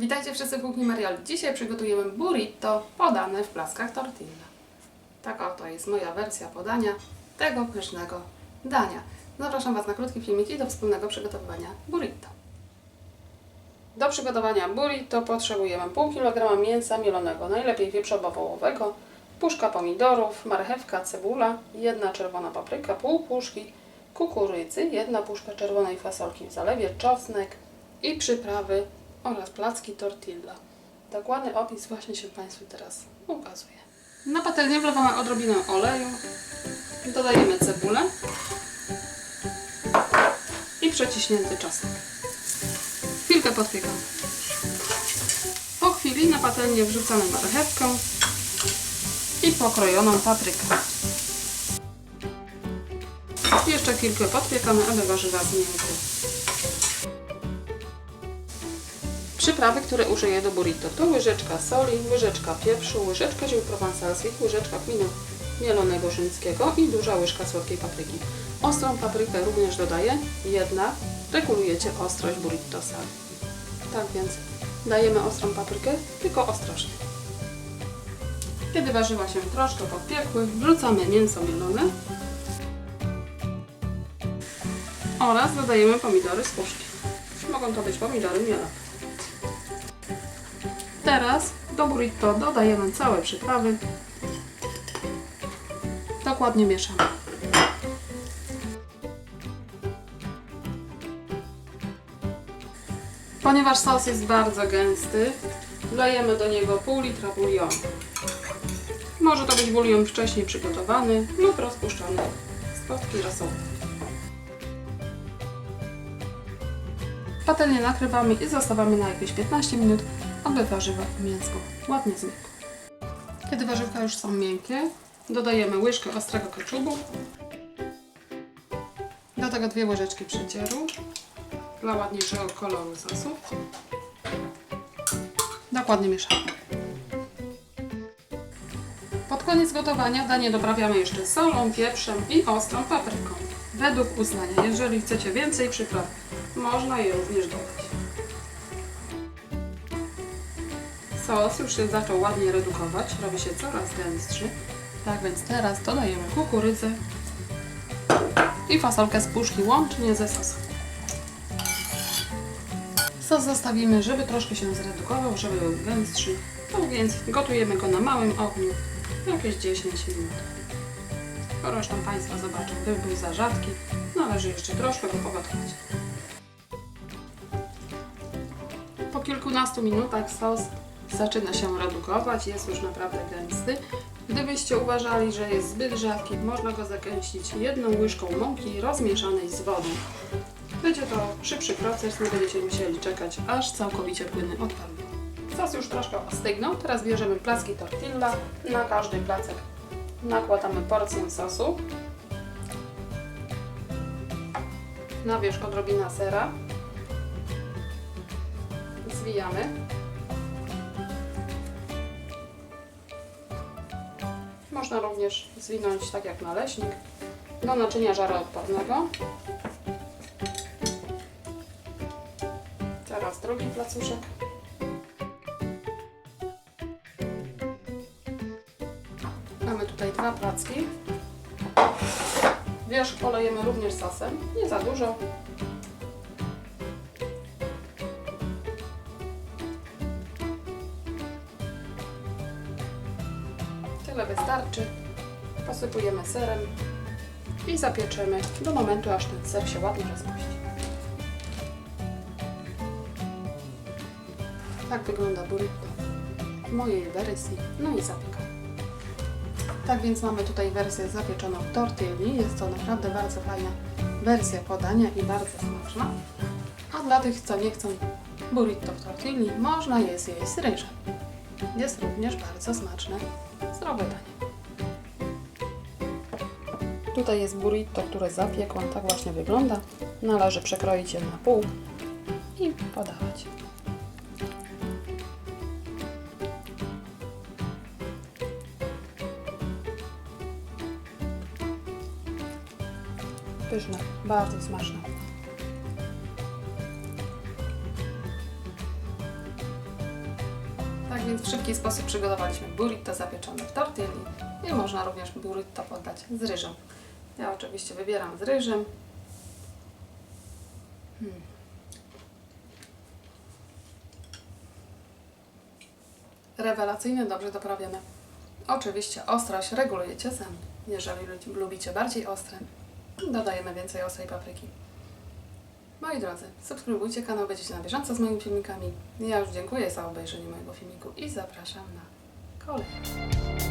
Witajcie wszyscy w kuchni Marioli. Dzisiaj przygotujemy burrito podane w plackach tortilla. Taka oto jest moja wersja podania tego pysznego dania. Zapraszam Was na krótki filmik i do wspólnego przygotowywania burrito. Do przygotowania burrito potrzebujemy pół kilograma mięsa mielonego, najlepiej wieprzowo-wołowego, puszka pomidorów, marchewka, cebula, jedna czerwona papryka, pół puszki kukurydzy, jedna puszka czerwonej fasolki w zalewie, czosnek i przyprawy oraz placki tortilla. Dokładny opis właśnie się Państwu teraz ukazuje. Na patelnię wlewamy odrobinę oleju, dodajemy cebulę i przeciśnięty czosnek. Chwilkę podpiekamy. Po chwili na patelnię wrzucamy marchewkę i pokrojoną paprykę. Jeszcze chwilkę podpiekamy, aby warzywa zmiękły. Przyprawy, które użyję do burrito to łyżeczka soli, łyżeczka pieprzu, łyżeczka ziół prowansalskich, łyżeczka kminu mielonego rzymskiego i duża łyżka słodkiej papryki. Ostrą paprykę również dodaję, jedna regulujecie ostrość burrito sal. Tak więc dajemy ostrą paprykę, tylko ostrożnie. Kiedy warzywa się troszkę podpiekły, wrzucamy mięso mielone oraz dodajemy pomidory z puszki. Mogą to być pomidory mielone. Teraz do burrito dodajemy całe przyprawy. Dokładnie mieszamy. Ponieważ sos jest bardzo gęsty, wlejemy do niego pół litra bulionu. Może to być bulion wcześniej przygotowany lub rozpuszczony z kostki rosołu. Patelnię nakrywamy i zostawiamy na jakieś 15 minut, aby warzywa i mięsko ładnie zmiękły. Kiedy warzywka już są miękkie, dodajemy łyżkę ostrego keczupu, do tego dwie łyżeczki przecieru dla ładniejszego koloru sosu. Dokładnie mieszamy. Pod koniec gotowania danie doprawiamy jeszcze solą, pieprzem i ostrą papryką. Według uznania, jeżeli chcecie więcej przypraw, można je również dodać. Sos już się zaczął ładnie redukować, robi się coraz gęstszy. Tak więc teraz dodajemy kukurydzę i fasolkę z puszki łącznie ze sosem. Sos zostawimy, żeby troszkę się zredukował, żeby był gęstszy. No więc gotujemy go na małym ogniu jakieś 10 minut. Zresztą Państwo zobaczą, gdyby był za rzadki, należy jeszcze troszkę go pogotować. Po kilkunastu minutach sos zaczyna się redukować, jest już naprawdę gęsty. Gdybyście uważali, że jest zbyt rzadki, można go zagęścić jedną łyżką mąki rozmieszanej z wodą. Będzie to szybszy proces, nie będziecie musieli czekać, aż całkowicie płynny odpadnie. Sos już troszkę ostygnął, teraz bierzemy placki tortilla, na każdy placek nakładamy porcję sosu, na wierzch odrobina sera, zwijamy. Można również zwinąć tak jak naleśnik do naczynia żaroodpornego. Teraz drugi placuszek. Mamy tutaj dwa placki. Wierzch polejemy również sosem, nie za dużo. Wystarczy. Posypujemy serem i zapieczemy do momentu, aż ten ser się ładnie rozpuści. Tak wygląda burrito w mojej wersji, no i zapiekam. Tak więc mamy tutaj wersję zapieczoną w tortilli. Jest to naprawdę bardzo fajna wersja podania i bardzo smaczna. A dla tych, co nie chcą burrito w tortilli, można je zjeść z ryżem. Jest również bardzo smaczne, zdrowe danie. Tutaj jest burrito, które zapiekłam. Tak właśnie wygląda. Należy przekroić je na pół i podawać. Pyszne, bardzo smaczne. Więc w szybki sposób przygotowaliśmy burrito zapieczone w tortilli i można również burrito podać z ryżem. Ja oczywiście wybieram z ryżem. Hmm. Rewelacyjnie dobrze doprawione. Oczywiście ostrość regulujecie sami. Jeżeli lu- lubicie bardziej ostre, dodajemy więcej ostrej papryki. Moi drodzy, subskrybujcie kanał, będziecie na bieżąco z moimi filmikami. Ja już dziękuję za obejrzenie mojego filmiku i zapraszam na kolejny.